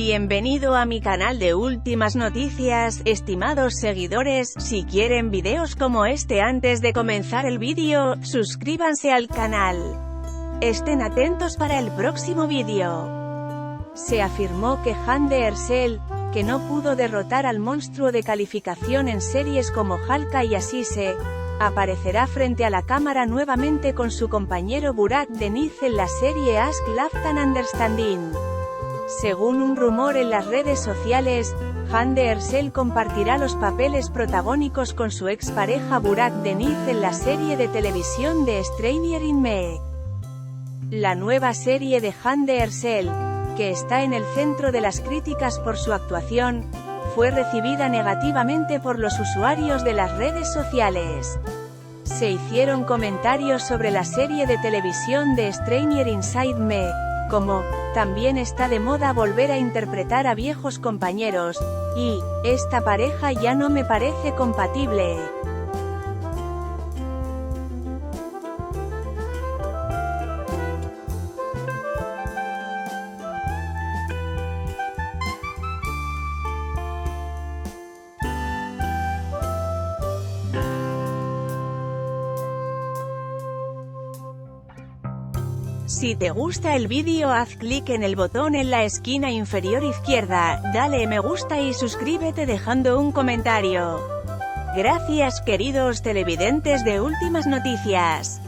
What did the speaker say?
Bienvenido a mi canal de últimas noticias, estimados seguidores, si quieren videos como este antes de comenzar el vídeo, suscríbanse al canal. Estén atentos para el próximo vídeo. Se afirmó que Han de Ersel, que no pudo derrotar al monstruo de calificación en series como Halka y Asise, aparecerá frente a la cámara nuevamente con su compañero Burak Deniz en la serie Ask Laftan Understanding. Según un rumor en las redes sociales, Han de Ersel compartirá los papeles protagónicos con su expareja Burak Deniz en la serie de televisión de Stranger in Me. La nueva serie de Han de Ersel, que está en el centro de las críticas por su actuación, fue recibida negativamente por los usuarios de las redes sociales. Se hicieron comentarios sobre la serie de televisión de Stranger Inside Me, como, también está de moda volver a interpretar a viejos compañeros, y, esta pareja ya no me parece compatible. Si te gusta el vídeo haz clic en el botón en la esquina inferior izquierda, dale me gusta y suscríbete dejando un comentario. Gracias queridos televidentes de Últimas Noticias.